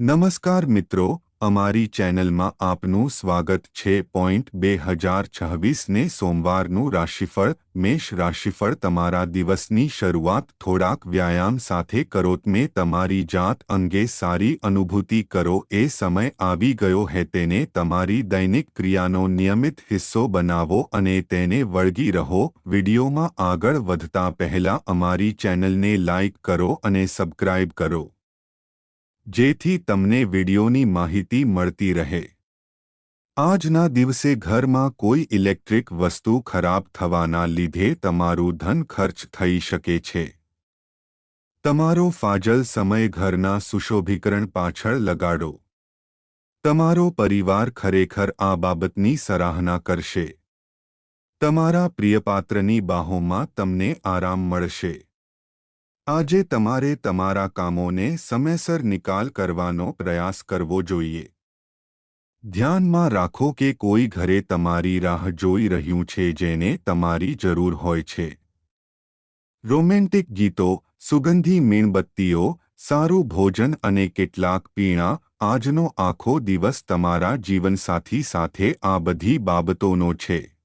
નમસ્કાર મિત્રો, અમારી ચેનલમાં આપનું સ્વાગત છે પોઈન્ટ બે હજાર છવ્વીસને સોમવારનું રાશિફળ, મેષ રાશિફળ તમારા દિવસની શરૂઆત થોડાક વ્યાયામ સાથે કરો, તમે તમારી જાત અંગે સારી અનુભૂતિ કરો, એ સમય આવી ગયો હે, તેને તમારી દૈનિક ક્રિયાનો નિયમિત હિસ્સો બનાવો અને તેને વળગી રહો. વિડીયોમાં આગળ વધતા પહેલા અમારી ચેનલને લાઇક કરો અને સબસ્ક્રાઇબ કરો. જેથી તમને વિડીયોની માહિતી મળતી રહે. આજના દિવસે ઘરમાં કોઈ ઇલેક્ટ્રિક વસ્તુ ખરાબ થવાના લીધે તમારું ધન ખર્ચ થઈ શકે છે. તમારો ફાજલ સમય ઘરના સુશોભીકરણ પાછળ લગાડો. તમારો પરિવાર ખરેખર આ બાબતની સરાહના કરશે. તમારા પ્રિયપાત્રની બાહોમાં તમને આરામ મળશે. આજે તમારે તમારા કામોને સમયસર નિકાલ કરવાનો પ્રયાસ કરવો જોઈએ. ધ્યાનમાં રાખો કે કોઈ ઘરે તમારી રાહ જોઈ રહ્યું છે જેને તમારી જરૂર હોય છે. રોમેન્ટિક ગીતો, સુગંધી મીણબત્તીઓ, સારું ભોજન અને કેટલાક પીણા આજનો આખો દિવસ તમારા જીવનસાથી સાથે આ બધી બાબતોનો છે.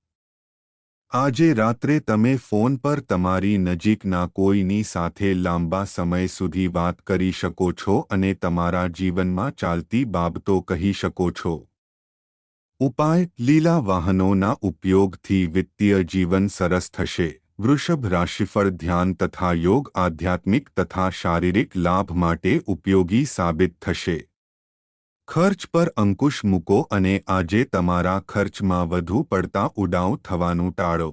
આજે રાત્રે તમે ફોન પર તમારી નજીકના કોઈની સાથે લાંબા સમય સુધી વાત કરી શકો છો અને તમારા જીવનમાં ચાલતી બાબતો કહી શકો છો. ઉપાય, લીલા વાહનોના ઉપયોગથી વિત્તીય જીવન સરસ થશે. વૃષભ રાશિફળ ધ્યાન તથા યોગ, આધ્યાત્મિક તથા શારીરિક લાભ માટે ઉપયોગી સાબિત થશે. ખર્ચ પર અંકુશ મૂકો અને આજે તમારા ખર્ચમાં વધુ પડતા ઉડાઉ થવાનું ટાળો.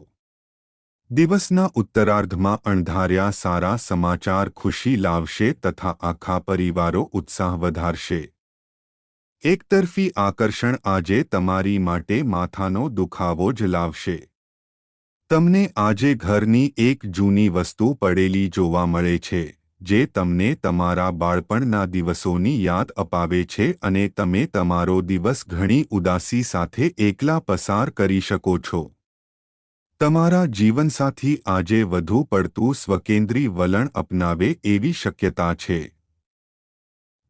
દિવસના ઉત્તરાર્ધમાં અણધાર્યા સારા સમાચાર ખુશી લાવશે તથા આખા પરિવારો ઉત્સાહ વધારશે. એકતરફી આકર્ષણ આજે તમારી માટે માથાનો દુખાવો જ લાવશે. તમને આજે ઘરની એક જૂની વસ્તુ પડેલી જોવા મળે છે. જે તમને તમારા બાળપણના દિવસોની યાદ અપાવે છે અને તમે તમારો દિવસ ઘણી ઉદાસી સાથે એકલા પસાર કરી શકો છો. તમારા જીવનસાથી આજે વધુ પડતું સ્વકેન્દ્રી વલણ અપનાવે એવી શક્યતા છે.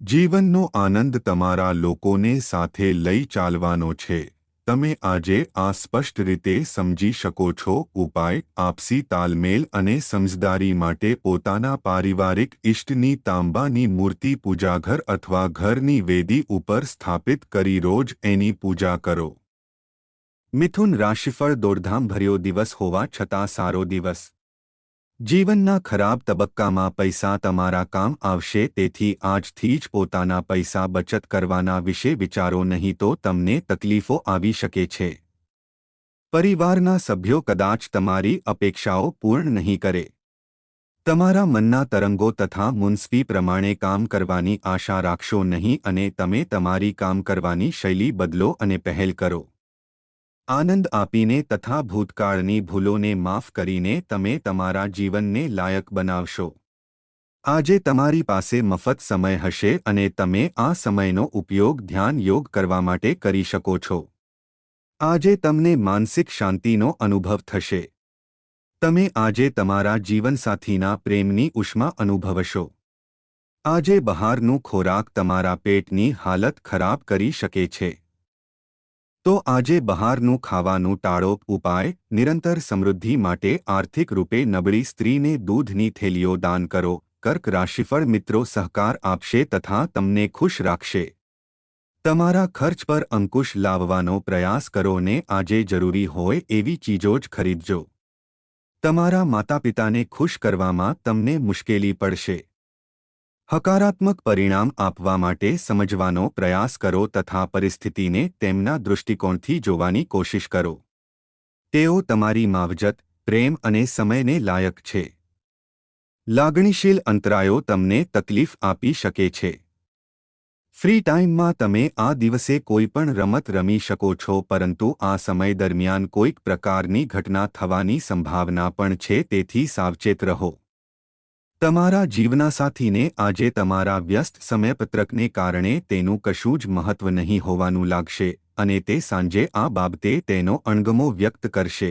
જીવનનો આનંદ તમારા લોકોને સાથે લઈ ચાલવાનો છે. તમે આજે આ સ્પષ્ટ રીતે સમજી શકો છો, ઉપાય, આપસી તાલમેલ અને સમજદારી માટે પોતાના પારિવારિક ઇષ્ટની તાંબાની મૂર્તિ પૂજાઘર અથવા ઘરની વેદી ઉપર સ્થાપિત કરી રોજ એની પૂજા કરો. મિથુન રાશિફળ દોડધામભર્યો દિવસ હોવા છતાં સારો દિવસ. જીવનના ખરાબ તબક્કામાં પૈસા તમારા કામ આવશે, તેથી આજથી જ પોતાના પૈસા બચત કરવાના વિશે વિચારો, નહીં તો તમને તકલીફો આવી શકે છે. પરિવારના સભ્યો કદાચ તમારી અપેક્ષાઓ પૂર્ણ નહીં કરે. તમારા મનના તરંગો તથા મુન્સફી પ્રમાણે કામ કરવાની આશા રાખશો નહીં અને તમે તમારી કામ કરવાની શૈલી બદલો અને પહેલ કરો. આનંદ આપીને તથા ભૂતકાળની ભૂલોને માફ કરીને તમે તમારા જીવનને લાયક બનાવશો. આજે તમારી પાસે મફત સમય હશે અને તમે આ સમયનો ઉપયોગ ધ્યાન યોગ કરવા માટે કરી શકો છો. આજે તમને માનસિક શાંતિનો અનુભવ થશે. તમે આજે તમારા જીવનસાથીના પ્રેમની ઉષ્મા અનુભવશો. આજે બહારનું ખોરાક તમારા પેટની હાલત ખરાબ કરી શકે છે. તો આજે બહારનું ખાવાનું ટાળો. ઉપાય, નિરંતર સમૃદ્ધિ માટે આર્થિક રૂપે નબળી સ્ત્રીને દૂધની થેલીઓ દાન કરો. કર્ક રાશિફળ મિત્રો સહકાર આપશે તથા તમને ખુશ રાખશે. તમારા ખર્ચ પર અંકુશ લાવવાનો પ્રયાસ કરો ને આજે જરૂરી હોય એવી ચીજો જ ખરીદજો. તમારા માતાપિતાને ખુશ કરવામાં તમને મુશ્કેલી પડશે. હકારાત્મક પરિણામ આપવા માટે સમજવાનો પ્રયાસ કરો તથા પરિસ્થિતિને તેમના દૃષ્ટિકોણથી જોવાની કોશિશ કરો. તેઓ તમારી માવજત, પ્રેમ અને સમયને લાયક છે. લાગણીશીલ અંતરાયો તમને તકલીફ આપી શકે છે. ફ્રી ટાઈમમાં તમે આ દિવસે કોઈપણ રમત રમી શકો છો પરંતુ આ સમય દરમિયાન કોઈક પ્રકારની ઘટના થવાની સંભાવના પણ છે તેથી સાવચેત રહો. તમારા જીવનાસાથીને આજે તમારા વ્યસ્ત સમયપત્રકને કારણે તેનું કશું જ મહત્વ નહીં હોવાનું લાગશે અને તે સાંજે આ બાબતે તેનો અણગમો વ્યક્ત કરશે.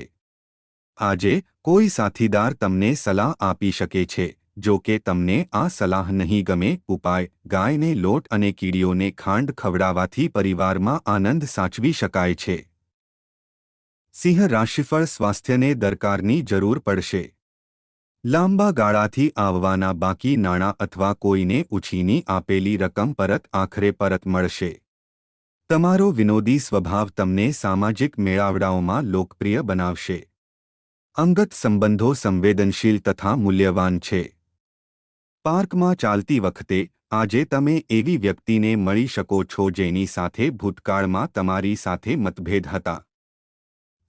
આજે કોઈ સાથીદાર તમને સલાહ આપી શકે છે, જો કે તમને આ સલાહ નહીં ગમે, ઉપાય, ગાયને લોટ અને કીડીઓને ખાંડ ખવડાવવાથી પરિવારમાં આનંદ સાચવી શકાય છે. સિંહ રાશિફળ સ્વાસ્થ્યને દરકારની જરૂર પડશે. લાંબા ગાળાથી આવવાના બાકી નાણાં અથવા કોઈને ઉછીની આપેલી રકમ પરત આખરે પરત મળશે. તમારો વિનોદી સ્વભાવ તમને સામાજિક મેળાવડાઓમાં લોકપ્રિય બનાવશે. અંગત સંબંધો સંવેદનશીલ તથા મૂલ્યવાન છે. પાર્કમાં ચાલતી વખતે આજે તમે એવી વ્યક્તિને મળી શકો છો જેની સાથે ભૂતકાળમાં તમારી સાથે મતભેદ હતા.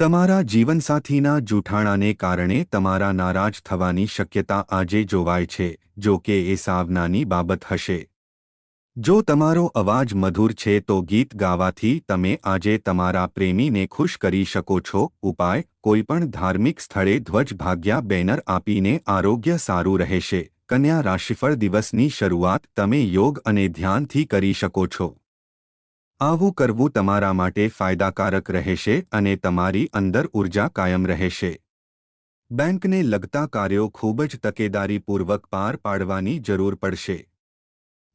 તમારા જીવનસાથીના જૂઠાણાને કારણે તમારા નારાજ થવાની શક્યતા આજે જોવાય છે, જો કે એ સાવનાની બાબત હશે. જો તમારો અવાજ મધુર છે તો ગીત ગાવાથી તમે આજે તમારા પ્રેમીને ખુશ કરી શકો છો, ઉપાય, કોઈપણ ધાર્મિક સ્થળે ધ્વજ ભાગ્યા બેનર આપીને આરોગ્ય સારું રહેશે. કન્યા રાશિફળ દિવસની શરૂઆત તમે યોગ અને ધ્યાનથી કરી શકો છો. આવું કરવું તમારા માટે ફાયદાકારક રહેશે અને તમારી અંદર ઊર્જા કાયમ રહેશે. બેંકને લગતા કાર્યો ખૂબ જ તકેદારીપૂર્વક પાર પાડવાની જરૂર પડશે.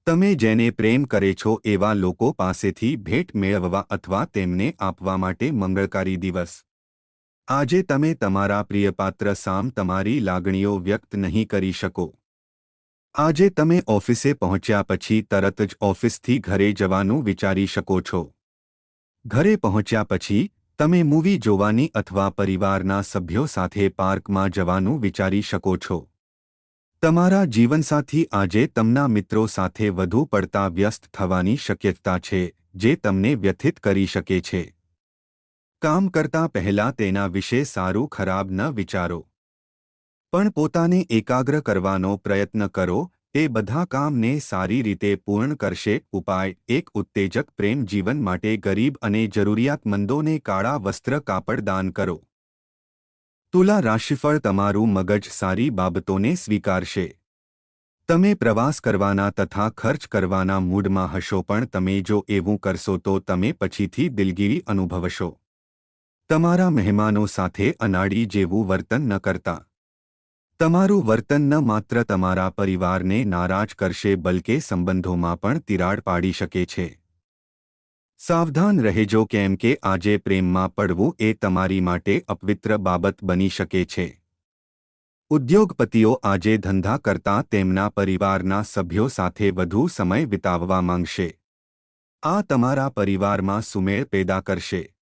તમે જેને પ્રેમ કરે છો એવા લોકો પાસેથી ભેટ મેળવવા અથવા તેમને આપવા માટે મંગળકારી દિવસ. આજે તમે તમારા પ્રિયપાત્ર સામ તમારી લાગણીઓ વ્યક્ત નહીં કરી શકો. આજે તમે ઓફિસે પહોંચ્યા પછી તરત જ ઓફિસથી ઘરે જવાનું વિચારી શકો છો. ઘરે પહોંચ્યા પછી, તમે મૂવી જોવાની અથવા પરિવારના સભ્યો સાથે પાર્કમાં જવાનું વિચારી શકો છો. તમારા જીવનસાથી આજે તમના મિત્રો સાથે વધુ પડતા વ્યસ્ત થવાની શક્યતા છે, જે તમને વ્યથિત કરી શકે છે. કામ કરતા પહેલા તેના વિશે સારું ખરાબ ન વિચારો. પણ પોતાને એકાગ્ર કરવાનો પ્રયત્ન કરો, એ બધા કામને સારી રીતે પૂર્ણ કરશે, ઉપાય, એક ઉત્તેજક પ્રેમ જીવન માટે ગરીબ અને જરૂરિયાતમંદોને કાળા વસ્ત્ર કાપડ દાન કરો. તુલા રાશિફળ તમારું મગજ સારી બાબતોને સ્વીકારશે. તમે પ્રવાસ કરવાના તથા ખર્ચ કરવાના મૂડમાં હશો પણ તમે જો એવું કરશો તો તમે પછીથી દિલગીરી અનુભવશો. તમારા મહેમાનો સાથે અનાડી જેવું વર્તન ન કરતા. તમારું વર્તન ન માત્ર તમારા પરિવારને નારાજ કરશે, બલકે સંબંધોમાં પણ તિરાડ પાડી શકે છે. સાવધાન રહેજો કેમ કે આજે પ્રેમમાં પડવું એ તમારી માટે અપવિત્ર બાબત બની શકે છે. ઉદ્યોગપતિઓ આજે ધંધા કરતા તેમના પરિવારના સભ્યો સાથે વધુ સમય વિતાવવા માંગશે. આ તમારા પરિવારમાં સુમેળ પેદા કરશે.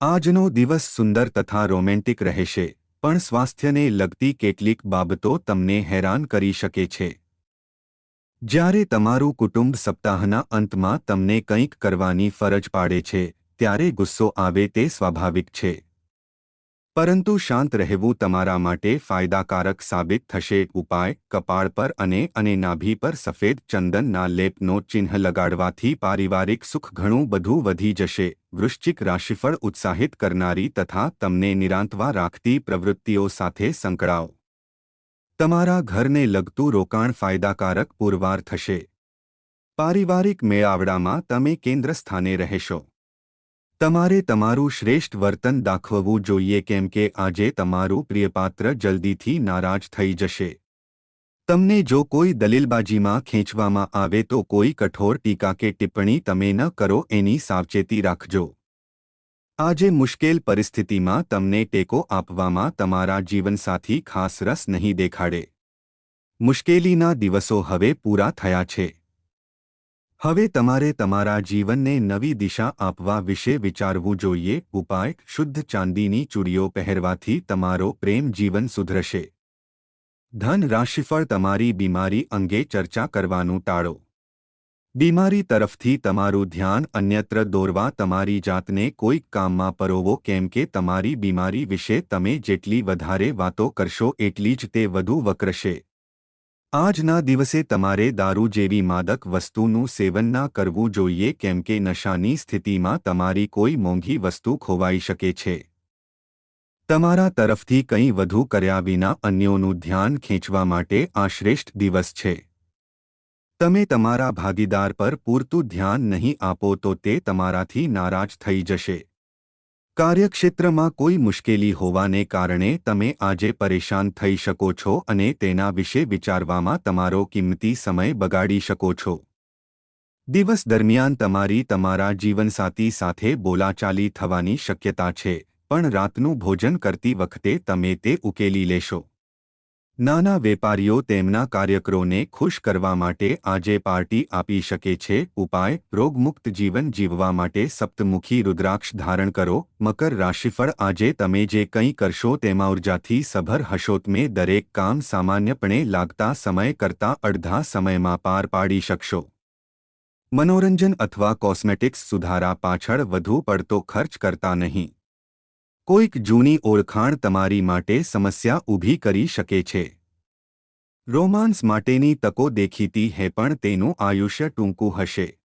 આજનો દિવસ સુંદર તથા રોમેન્ટિક રહેશે. પણ સ્વાસ્થ્યને લગતી કેટલીક બાબતો તમને હેરાન કરી શકે છે. જ્યારે તમારું કુટુંબ સપ્તાહના અંતમાં તમને કંઈક કરવાની ફરજ પાડે છે, ત્યારે ગુસ્સો આવે તે સ્વાભાવિક છે. પરંતુ શાંત રહેવું તમારા માટે ફાયદાકારક સાબિત થશે. ઉપાય, કપાળ પર અને અને નાભી પર સફેદ ચંદનના લેપનો ચિહ્ન લગાડવાથી પારિવારિક સુખ ઘણું બધું વધી જશે. વૃશ્ચિક રાશિફળ ઉત્સાહિત કરનારી તથા તમને નિરાંતવા રાખતી પ્રવૃત્તિઓ સાથે સંકળાવ. તમારા ઘરને લગતું રોકાણ ફાયદાકારક પુરવાર થશે. પારિવારિક મેળાવડામાં તમે કેન્દ્ર સ્થાને રહેશો. તમારે તમારું શ્રેષ્ઠ વર્તન દાખવવું જોઈએ કેમ કે આજે તમારું પ્રિયપાત્ર જલ્દીથી નારાજ થઈ જશે. તમને જો કોઈ દલીલબાજીમાં ખેંચવામાં આવે તો કોઈ કઠોર ટીકા કે ટિપ્પણી તમે ન કરો એની સાવચેતી રાખજો. આજે મુશ્કેલ પરિસ્થિતિમાં તમને ટેકો આપવામાં તમારા જીવનસાથી ખાસ રસ નહીં દેખાડે. મુશ્કેલીના દિવસો હવે પૂરા થયા છે. હવે તમારે તમારા જીવનને નવી દિશા આપવા વિશે વિચારવું જોઈએ. ઉપાય, શુદ્ધ ચાંદીની ચૂડીઓ પહેરવાથી તમારો પ્રેમ જીવન સુધરશે. ધન રાશિફળ તમારી બીમારી અંગે ચર્ચા કરવાનું ટાળો. બીમારી તરફથી તમારું ધ્યાન અન્યત્ર દોરવા તમારી જાતને કોઈક કામમાં પરોવો કેમ કે તમારી બીમારી વિશે તમે જેટલી વધારે વાતો કરશો એટલી જ તે વધુ વક્રશે. આજના દિવસે તમારે દારૂ જેવી માદક વસ્તુનું સેવન ના કરવું જોઈએ કેમ કે નશાની સ્થિતિમાં તમારી કોઈ મોંઘી વસ્તુ ખોવાઈ શકે છે. તમારા તરફથી કંઈ વધુ કર્યા વિના અન્યોનું ધ્યાન ખેંચવા માટે આ શ્રેષ્ઠ દિવસ છે. તમે તમારા ભાગીદાર પર પૂરતું ધ્યાન નહીં આપો તો તે તમારાથી નારાજ થઈ જશે. કાર્યક્ષેત્રમાં કોઈ મુશ્કેલી હોવાને કારણે તમે આજે પરેશાન થઈ શકો છો અને તેના વિશે વિચારવામાં તમારો કિંમતી સમય બગાડી શકો છો. દિવસ દરમિયાન તમારી તમારા જીવનસાથી સાથે બોલાચાલી થવાની શક્યતા છે, પણ રાતનું ભોજન કરતી વખતે તમે તે ઉકેલી લેશો. નાના વેપારીઓ તેમના કાર્યકરોને ખુશ કરવા માટે આજે પાર્ટી આપી શકે છે. ઉપાય, રોગમુક્ત જીવન જીવવા માટે સપ્તમુખી રુદ્રાક્ષ ધારણ કરો. મકર રાશિફળ આજે તમે જે કંઈ કરશો તેમાં ઉર્જાથી સભર હશો. તમે દરેક કામ સામાન્યપણે લાગતા સમય કરતાં અડધા સમયમાં પાર પાડી શકશો. મનોરંજન અથવા કોસ્મેટિક્સ સુધારા પાછળ વધુ પડતો ખર્ચ કરતા નહીં. કોઈક જૂની ઓળખાણ તમારી માટે સમસ્યા ઊભી કરી શકે છે. રોમાન્સ માટેની તકો દેખીતી હે પણ તેનું આયુષ્ય ટૂંકું હશે.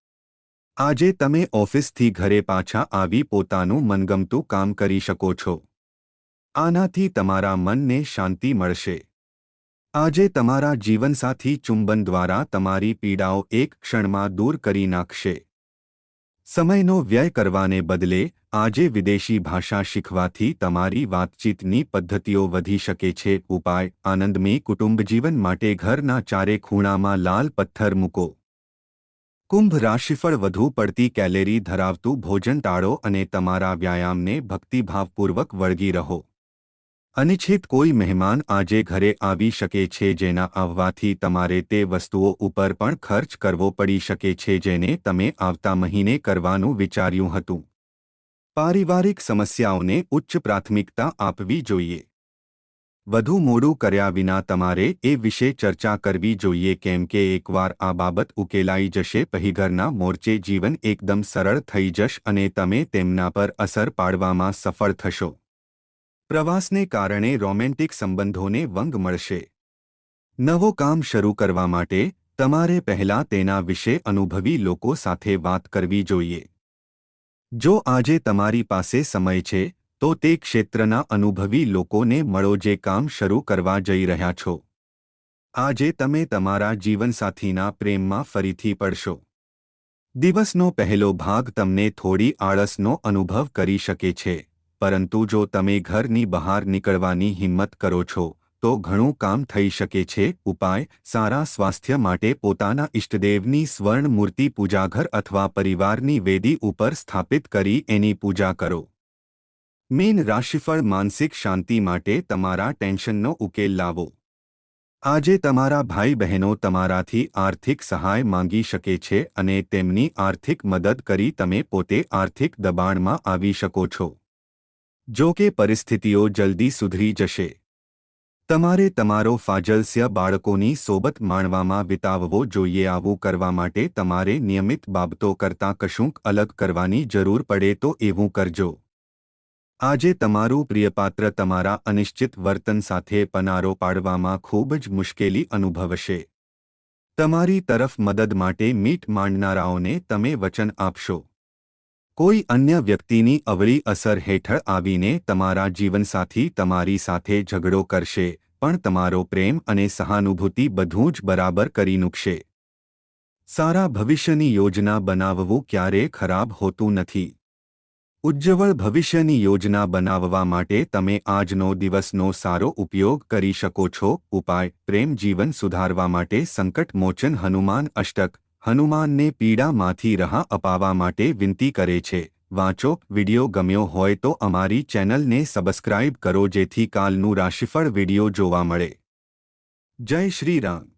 આજે તમે ઓફિસથી ઘરે પાછા આવી પોતાનું મનગમતું કામ કરી શકો છો. આનાથી તમારા મનને શાંતિ મળશે. આજે તમારા જીવનસાથી ચુંબન દ્વારા તમારી પીડાઓ એક ક્ષણમાં દૂર કરી નાખશે. સમયનો વ્યય કરવાને બદલે આજે વિદેશી ભાષા શીખવાથી તમારી વાતચીતની પદ્ધતિઓ વધી શકે છે. ઉપાય આનંદમય કુટુંબ જીવન માટે ઘરના ચારે ખૂણામાં લાલ પથ્થર મૂકો. કુંભ રાશિફળ વધુ પડતી કેલેરી ધરાવતું ભોજન ટાળો અને તમારા વ્યાયામને ભક્તિભાવપૂર્વક વળગી રહો. અનિચ્છિત કોઈ મહેમાન આજે ઘરે આવી શકે છે જેના આવવાથી તમારે તે વસ્તુઓ ઉપર પણ ખર્ચ કરવો પડી શકે છે જેને તમે આવતા મહિને કરવાનું વિચાર્યું હતું. પારિવારિક સમસ્યાઓને ઉચ્ચ પ્રાથમિકતા આપવી જોઈએ. વધુ મોડું કર્યા વિના તમારે એ વિશે ચર્ચા કરવી જોઈએ કેમ કે એકવાર આ બાબત ઉકેલાઈ જશે પહીઘરના મોરચે જીવન એકદમ સરળ થઈ જશ અને તમે તેમના પર અસર પાડવામાં સફળ થશો. પ્રવાસને કારણે રોમેન્ટિક સંબંધોને વંગ મળશે. નવો કામ શરૂ કરવા માટે તમારે પહેલા તેના વિશે અનુભવી લોકો સાથે વાત કરવી જોઈએ. જો આજે તમારી પાસે સમય છે, તો તે ક્ષેત્રના અનુભવી લોકોને મળો જે કામ શરૂ કરવા જઈ રહ્યા છો. આજે તમે તમારા જીવનસાથીના પ્રેમમાં ફરીથી પડશો. દિવસનો પહેલો ભાગ તમને થોડી આળસનો અનુભવ કરી શકે છે. પરંતુ જો તમે ઘરની બહાર નીકળવાની હિંમત કરો છો, તો ઘણું કામ થઈ શકે છે. ઉપાય, સારા સ્વાસ્થ્ય માટે પોતાના ઇષ્ટદેવની સ્વર્ણ મૂર્તિ પૂજાઘર અથવા પરિવારની વેદી ઉપર સ્થાપિત કરી એની પૂજા કરો. મીન રાશિફળ માનસિક શાંતિ માટે તમારા ટેન્શનનો ઉકેલ લાવો. આજે તમારા ભાઈ બહેનો તમારાથી આર્થિક સહાય માંગી શકે છે અને તેમની આર્થિક મદદ કરી તમે પોતે આર્થિક દબાણમાં આવી શકો છો. જો કે પરિસ્થિતિઓ જલ્દી સુધરી જશે. તમારે તમારો ફાજલસ્ય બાળકોની સોબત માણવામાં વિતાવવો જોઈએ. આવું કરવા માટે તમારે નિયમિત બાબતો કરતાં કશુંક અલગ કરવાની જરૂર પડે તો એવું કરજો. આજે તમારું પ્રિયપાત્ર તમારા અનિશ્ચિત વર્તન સાથે પનારો પાડવામાં ખૂબ જ મુશ્કેલી અનુભવશે. તમારી તરફ મદદ માટે મીટ માંડનારાઓને તમે વચન આપશો. કોઈ અન્ય વ્યક્તિની અવળી અસર હેઠળ આવીને તમારા જીવનસાથી તમારી સાથે ઝઘડો કરશે, પણ તમારો પ્રેમ અને સહાનુભૂતિ બધું જ બરાબર કરી નૂકશે સારા ભવિષ્યની યોજના બનાવવું ક્યારેય ખરાબ હોતું નથી. ઉજ્જવળ ભવિષ્યની યોજના બનાવવા માટે તમે આજનો દિવસનો સારો ઉપયોગ કરી શકો છો. ઉપાય, પ્રેમ જીવન સુધારવા માટે સંકટ મોચન હનુમાન અષ્ટક હનુમાનને પીડામાંથી રાહ અપાવવા માટે વિનંતી કરે છે. વાંચો, વિડિયો ગમ્યો હોય તો અમારી ચેનલને સબસ્ક્રાઇબ કરો જેથી કાલનું રાશિફળ વિડિયો જોવા મળે. જય શ્રી રામ.